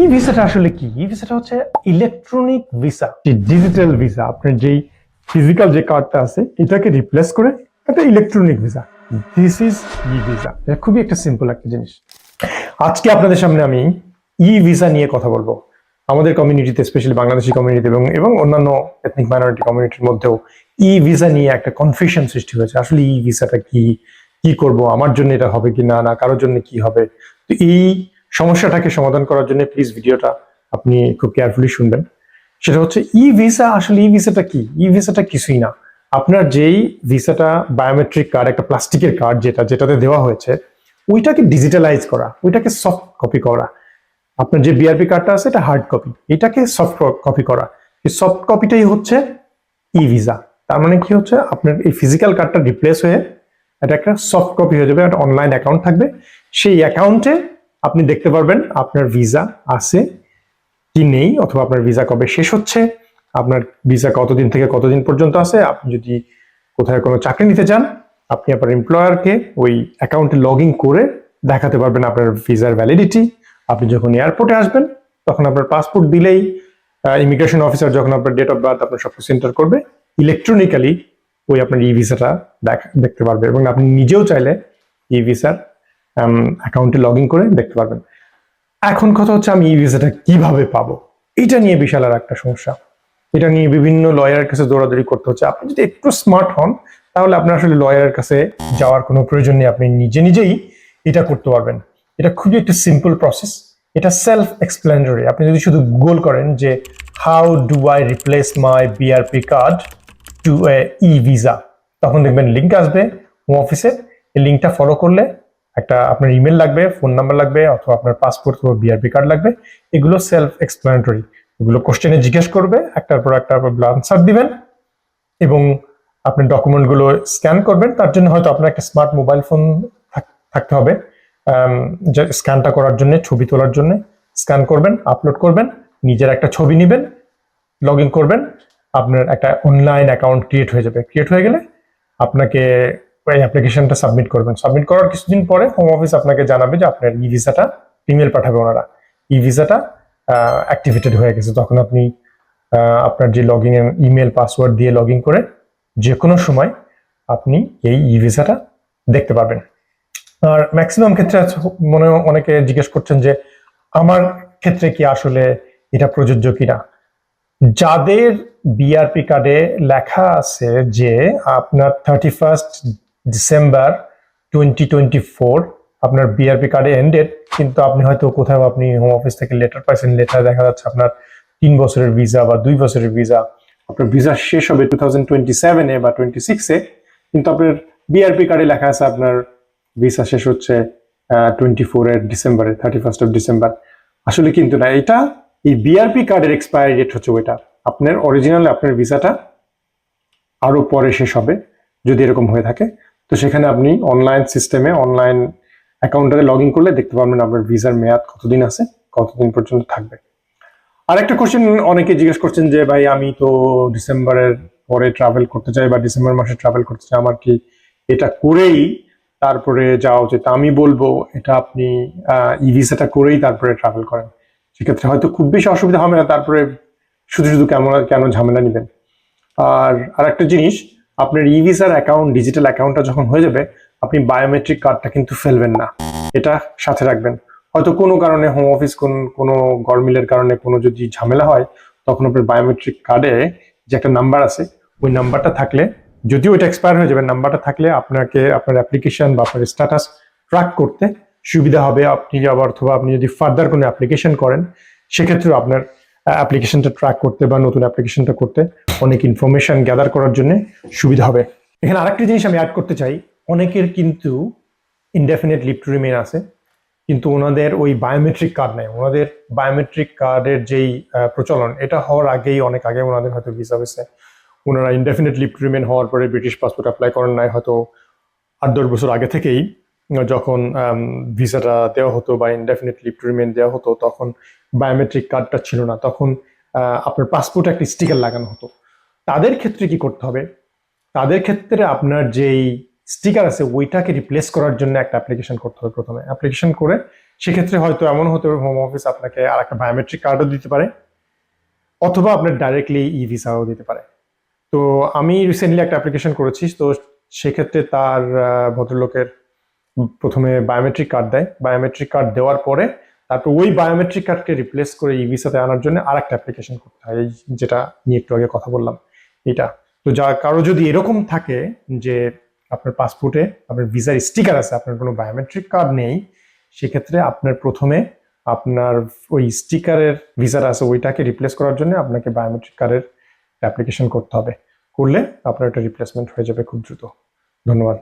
ই ভিসাটা আসলে কি? ই ভিসাটা হচ্ছে ইলেকট্রনিক ভিসা ডিজিটাল ভিসা আপনার যেই ফিজিক্যাল যে কার্ডটা আছে, এটাকে রিপ্লেস করে একটা electronic visa this is E visa এটা খুবই একটা সিম্পল একটা জিনিস। আজকে আপনাদের সামনে আমি ই ভিসা নিয়ে কথা বলব। আমাদের কমিউনিটিতে স্পেশালি বাংলাদেশি কমিউনিটি এবং এবং অন্যান্য এথনিক মাইনরিটি কমিউনিটির মধ্যেও ই ভিসা নিয়ে একটা কনফিউশন সৃষ্টি হয়েছে। আসলে ই ভিসাটা কি? কি করব? আমার জন্য এটা হবে কি না? না, কারোর জন্য কি হবে? তো এই সমস্যাটাকে সমাধান করার জন্য প্লিজ ভিডিওটা আপনি খুব কেয়ারফুলি শুনবেন। সেটা হচ্ছে ই ভিসা আসলে ই ভিসাটা কি? ই ভিসাটা কিছুই না। আপনার যেই ভিসাটা বায়োমেট্রিক কার্ড একটা প্লাস্টিকের কার্ড যেটা, যেটাতে দেওয়া হয়েছে, ওইটাকে ডিজিটালাইজ করা, ওইটাকে সফট কপি করা। আপনার যে বিআরপি কার্ডটা আছে, এটা হার্ড কপি এটাকে সফট কপি করা। এই সফট কপিটাই হচ্ছে ই ভিসা তার মানে কি হচ্ছে, আপনার এই ফিজিক্যাল কার্ডটা রিপ্লেস হয়ে এটা একটা সফট কপি হয়ে যাবে, একটা অনলাইন অ্যাকাউন্ট থাকবে। সেই অ্যাকাউন্টে আপনি দেখতে পারবেন আপনার ভিসা আছে কি নেই অথবা আপনার ভিসা কবে শেষ হচ্ছে, আপনার ভিসা কতদিন থেকে কতদিন পর্যন্ত আছে, আপনি যদি কোথায় কোনো চাকরি নিতে চান, আপনি আপনার এমপ্লয়ারকে ওই অ্যাকাউন্টে লগ ইন করে দেখাতে পারবেন আপনার ভিসার ভ্যালিডিটি আপনি যখন এয়ারপোর্টে আসবেন, তখন আপনার পাসপোর্ট দিলেই ইমিগ্রেশন অফিসার যখন আপনার ডেট অফ বার্থ আপনার সবকিছু এন্টার করবে ইলেকট্রনিক্যালি ওই আপনার ই ভিসাটা দেখতে পারবে। এবং আপনি নিজেও চাইলে ই ভিসার অ্যাকাউন্টে লগ ইন করে দেখতে পারবেন। এখন কথা হচ্ছে আমি ই ভিসাটা কীভাবে পাবো? এটা নিয়ে বিশাল আর একটা সমস্যা। এটা নিয়ে বিভিন্ন লয়ারের কাছে দৌড়াদৌড়ি করতে হচ্ছে। আপনি যদি একটু স্মার্ট হন, তাহলে আপনার আসলে লয়ারের কাছে যাওয়ার কোনো প্রয়োজন নেই। আপনি নিজে নিজেই এটা করতে পারবেন। এটা খুবই একটা সিম্পল প্রসেস এটা সেলফ এক্সপ্লেনারি আপনি যদি শুধু গুগল করেন যে how do I replace my BRP card to a E visa তখন দেখবেন লিঙ্ক আসবে। হোম অফিসে এই লিঙ্কটা ফলো করলে একটা আপনার ইমেল লাগবে ফোন নাম্বার লাগবে, অথবা আপনার পাসপোর্ট অথবা বিআরপি কার্ড লাগবে, এগুলো সেলফ এক্সপ্লেনেটরি এগুলো কোশ্চেনে জিজ্ঞেস করবে, একটার পর একটা আনসার দিবেন, এবং আপনি ডকুমেন্টগুলো স্ক্যান করবেন। তার জন্য হয়তো আপনার একটা স্মার্ট মোবাইল ফোন থাকতে হবে। স্ক্যানটা করার জন্য, ছবি তোলার জন্য স্ক্যান করবেন আপলোড করবেন, নিজের একটা ছবি নেবেন লগ ইন করবেন, আপনার একটা অনলাইন অ্যাকাউন্ট ক্রিয়েট হয়ে যাবে। ক্রিয়েট হয়ে গেলে আপনাকে এই অ্যাপ্লিকেশনটা সাবমিট করবেন। সাবমিট করার কিছুদিন পরে হোম অফিস আপনাকে জানাবে যে আপনার ই ভিসাটা ইমেল পাঠাবে ওনারা। ই ভিসাটা অ্যাক্টিভেটেড হয়ে গেছে। তখন আপনি আপনার যে লগ ইন ইমেল পাসওয়ার্ড দিয়ে লগ ইন করে যে কোনো সময় আপনি এই ই ভিসাটা দেখতে পাবেন। আর ম্যাক্সিমাম ক্ষেত্রে মনে অনেকে জিজ্ঞেস করছেন যে, আমার ক্ষেত্রে কি আসলে এটা প্রযোজ্য কিনা? যাদের বিআরপি কার্ডে লেখা আছে যে, আপনার thirty first December twenty twenty four আপনার বিআরপি কার্ডে এন্ডেড কিন্তু আপনি হয়তো কোথাও আপনি হোম অফিস থেকে লেটার পাইছেন লেটার দেখা যাচ্ছে আপনার তিন বছরের ভিসা বা দুই বছরের ভিসা আপনার ভিসা শেষ হবে টু বা টোয়েন্টি সিক্সে কিন্তু আপনার বিআরপি কার্ডে লেখা আছে আপনার ভিসা শেষ হচ্ছে টোয়েন্টি ফোরের ডিসেম্বরে থার্টি ফার্স্ট অফ ডিসেম্বর আসলে কিন্তু না, এটা এই বিআরপি কার্ডের এক্সপায়ারি ডেট হচ্ছে ওইটা। আপনার অরিজিনাল আপনার ভিসাটা আরও পরে শেষ হবে, যদি এরকম হয়ে থাকে। তো সেখানে আপনি অনলাইন সিস্টেমে অনলাইন অ্যাকাউন্টারে লগ ইন করলে দেখতে পারবেন আপনার ভিসার মেয়াদ কতদিন আছে, কতদিন পর্যন্ত থাকবে। আর একটা কোশ্চেন অনেকে জিজ্ঞেস করছেন যে, ভাই, আমি তো ডিসেম্বরের পরে ট্রাভেল করতে চাই বা ডিসেম্বর মাসে ট্রাভেল করতে চাই, আমার কি এটা করেই তারপরে যাওয়া উচিত? আমি বলব, এটা আপনি ই ভিসাটা করেই তারপরে ট্রাভেল করেন। সেক্ষেত্রে হয়তো খুব বেশি অসুবিধা হবে না, তারপরে শুধু শুধু কেমন, কেন ঝামেলা নেবেন। আর আরেকটা জিনিস আপনার ই ভিসার অ্যাকাউন্ট ডিজিটাল অ্যাকাউন্টটা যখন হয়ে যাবে, আপনি বায়োমেট্রিক কার্ডটা কিন্তু ফেলবেন না। এটা সাথে রাখবেন। হয়তো কোনো কারণে হোম অফিস কোন, কোনো গরমিলের কারণে কোনো যদি ঝামেলা হয়, তখন আপনার বায়োমেট্রিক কার্ডে যে একটা নাম্বার আছে, ওই নাম্বারটা থাকলে, যদিও এটা এক্সপায়ার হয়ে যাবে নাম্বারটা থাকলে আপনাকে আপনার অ্যাপ্লিকেশন বা আপনার স্ট্যাটাস ট্র্যাক করতে সুবিধা হবে। আপনি অথবা আপনি যদি ফার্দার কোনো অ্যাপ্লিকেশন করেন, সেক্ষেত্রেও আপনার অ্যাপ্লিকেশনটা ট্র্যাক করতে বা নতুন অ্যাপ্লিকেশনটা করতে অনেক ইনফরমেশন গ্যাদার করার জন্য সুবিধা হবে। এখানে আরেকটা জিনিস আমি অ্যাড করতে চাই। অনেকের কিন্তু ইনডেফিনেট লিভ রিমেন আছে, কিন্তু ওনাদের ওই বায়োমেট্রিক কার্ড নেই। ওনাদের বায়োমেট্রিক কার্ডের যেই প্রচলন, এটা হওয়ার আগেই, অনেক আগে ওনাদের হয়তো ভিসা হয়েছে। ওনারা ইনডেফিনেট লিভ রিমেন হওয়ার পরে ব্রিটিশ পাসপোর্ট অ্যাপ্লাই করেন নাই, হয়তো আট দশ বছর আগে থেকেই। যখন ভিসাটা দেওয়া হতো বা ইনডেফিনেট লিভ দেওয়া হতো, তখন বায়োমেট্রিক কার্ডটা ছিল না। তখন আপনার পাসপোর্টে একটা স্টিকার লাগানো হতো। তাদের ক্ষেত্রে কি করতে হবে? তাদের ক্ষেত্রে আপনার যেই স্টিকার আছে, ওইটাকে রিপ্লেস করার জন্য একটা অ্যাপ্লিকেশন করতে হবে প্রথমে। অ্যাপ্লিকেশন করে সেক্ষেত্রে হয়তো এমন হতে পারে হোম অফিস আপনাকে আর একটা বায়োমেট্রিক কার্ডও দিতে পারে, অথবা আপনার ডাইরেক্টলি ই ভিসাও দিতে পারে। তো আমি রিসেন্টলি একটা অ্যাপ্লিকেশন করেছি, তো সেক্ষেত্রে তার ভদ্রলোকের প্রথমে বায়োমেট্রিক কার্ড দেয়। বায়োমেট্রিক কার্ড দেওয়ার পরে তারপর ওই বায়োমেট্রিক কার্ডকে রিপ্লেস করে ই ভিসাতে আনার জন্য আর একটা অ্যাপ্লিকেশন করতে হয়। এই যেটা নিয়ে একটু আগে কথা বললাম এটা তো যা, কারও যদি এরকম থাকে যে আপনার পাসপোর্টে আপনার ভিসার স্টিকার আছে, আপনার কোনো বায়োমেট্রিক কার্ড নেই, সেক্ষেত্রে আপনার প্রথমে আপনার ওই স্টিকারের ভিসার আছে, ওইটাকে রিপ্লেস করার জন্য আপনাকে বায়োমেট্রিক কার্ডের অ্যাপ্লিকেশন করতে হবে। করলে আপনার একটা রিপ্লেসমেন্ট হয়ে যাবে খুব দ্রুত। ধন্যবাদ।